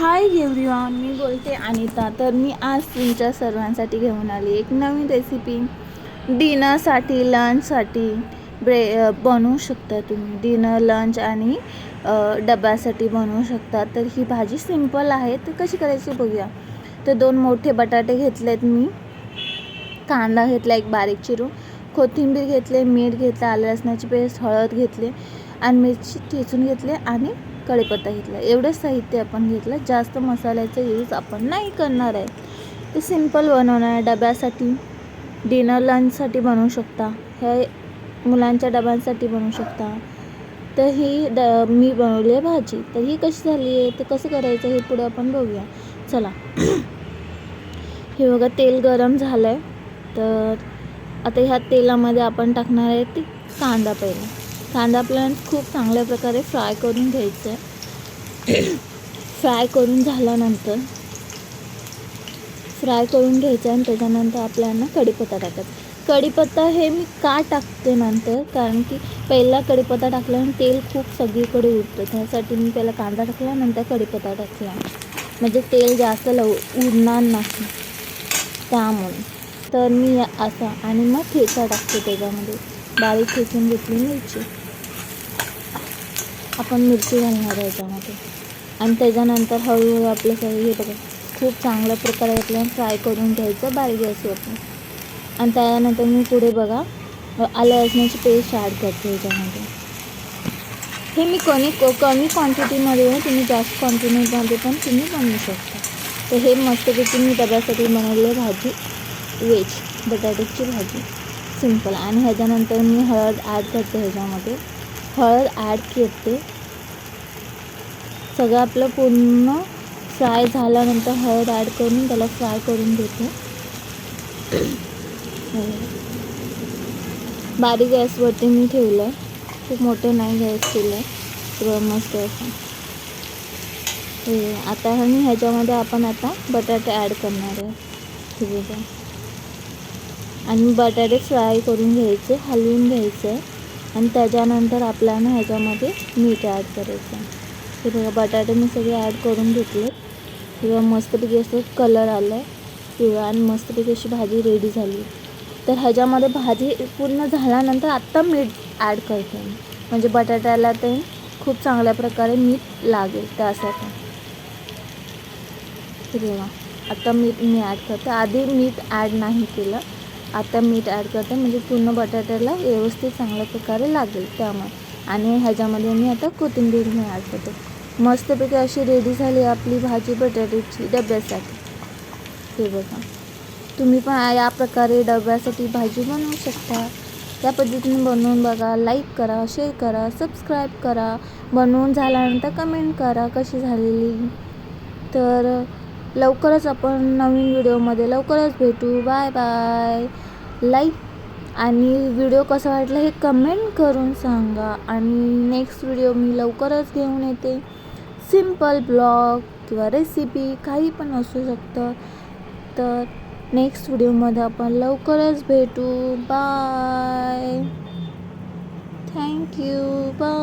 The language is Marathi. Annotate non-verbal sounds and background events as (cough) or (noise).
हाय एव्हरीवन मी बोलते अनिता. तर मी आज तुमच्या सर्वांसाठी घेऊन आली एक नवीन रेसिपी डिनरसाठी लंचसाठी ब्रे बनवू शकता तुम्ही. डिनर लंच आणि डब्यासाठी बनवू शकता. तर ही भाजी सिंपल आहे तर कशी करायची बघूया. तर दोन मोठे बटाटे घेतलेत मी. कांदा घेतला एक बारीक चिरून. कोथिंबीर घेतले मीठ घेतलं आलं लसणाची पेस्ट हळद घेतले आणि मिरची ठेचून घेतले आणि कढीपत्ता घेतला. एवढंच साहित्य आपण घेतलं. जास्त मसाल्याचा यूज आपण नाही करणार आहे. ते सिंपल बनवणार आहे. डब्यासाठी डिनर लंचसाठी बनवू शकता. हे मुलांच्या डब्यांसाठी बनवू शकता. तर ही ड मी बनवली आहे भाजी. तर ही कशी झाली आहे? तर कसं करायचं हे पुढे आपण बघूया. चला. (clears throat) हे बघा तेल गरम झालं आहे तर आता ह्या तेलामध्ये आपण टाकणार आहे ती कांदा पहिला कांदा आपल्याला खूप चांगल्या प्रकारे फ्राय करून घ्यायचं आहे. फ्राय करून झाल्यानंतर फ्राय करून घ्यायचं आणि त्याच्यानंतर आपल्याला कढीपत्ता टाकायचा. कढीपत्ता हे मी का टाकते नंतर? कारण की पहिला कढीपत्ता टाकल्याने तेल खूप सगळीकडे उडतं. त्यासाठी मी पहिला कांदा टाकला नंतर कढीपत्ता टाकला. म्हणजे तेल जास्त लव उडणार नाही. त्यामुळे. तर मी असा आणि मग ठेचा टाकते त्याच्यामध्ये. बारीक ठेचून घेतली मिरची. आपण मिरची घालणार आहे त्यामध्ये आणि त्याच्यानंतर हळूहळू आपलं सगळं हे बघा खूप चांगल्या प्रकारे आपल्याला फ्राय करून घ्यायचं बारीक गॅसवरती आणि त्यानंतर मी पुढे बघा आलं लसणाची पेस्ट ॲड करते याच्यामध्ये. हे मी कमी कमी क्वांटिटीमध्ये तुम्ही जास्त क्वांटिटीमध्ये पण तुम्ही बनवू शकता. तर हे मस्तपैकी मी डब्यासाठी बनवलेली भाजी वेज बटाट्याची भाजी सिंपल आणि ह्याच्यानंतर मी हळद ॲड करते ह्याच्यामध्ये. हळद ॲड करते. सगळं आपलं पूर्ण फ्राय झाल्यानंतर हळद ॲड करून त्याला फ्राय करून घेते. (clears throat) बारीक गॅसवरती मी ठेवलं आहे खूप मोठं नाही गॅस केलं आहे सगळं मस्त असं हे आता आणि ह्याच्यामध्ये आपण आता बटाटे ॲड करणार आहे. ठीक आहे. आणि बटाटे फ्राय करून घ्यायचे हलवून घ्यायचे. आणि त्याच्यानंतर आपल्याला ह्याच्यामध्ये मीठ ॲड करायचं. हे बघा बटाटे मी सगळे ॲड करून घेतले. किंवा मस्तपैकी असं कलर आला आहे किंवा आणि मस्तपैकी अशी भाजी रेडी झाली. तर ह्याच्यामध्ये भाजी पूर्ण झाल्यानंतर आत्ता मीठ ॲड करते म्हणजे बटाट्याला ते खूप चांगल्या प्रकारे मीठ लागेल त्यासाठी. ठीक आहे आता मीठ मी ॲड करते. आधी मीठ ॲड नाही केलं. आता मीठ ॲड करते. म्हणजे पूर्ण बटाट्याला व्यवस्थित चांगल्या प्रकारे लागेल त्यामुळे. आणि ह्याच्यामध्ये मी आता कोथिंबीर मी ॲड करते. मस्तपैकी अशी रेडी झाली आपली भाजी बटाट्याची डब्यासाठी. हे बघा. तुम्ही पण या प्रकारे डब्यासाठी भाजी बनवू शकता. त्या पद्धतीने बनवून बघा. लाईक करा शेअर करा सबस्क्राईब करा. बनवून झाल्यानंतर कमेंट करा कशी झालेली. तर लवकरच आपण नवीन व्हिडिओमध्ये लवकरच भेटू. Bye bye. लाईक आणि व्हिडिओ कसा वाटला हे कमेंट करून सांगा. आणि नेक्स्ट व्हिडिओ मी लवकरच घेऊन येते. सिंपल ब्लॉग किंवा रेसिपी काही पण असू शकतं. तर नेक्स्ट व्हिडिओमध्ये आपण लवकरच भेटू. Bye thank you bye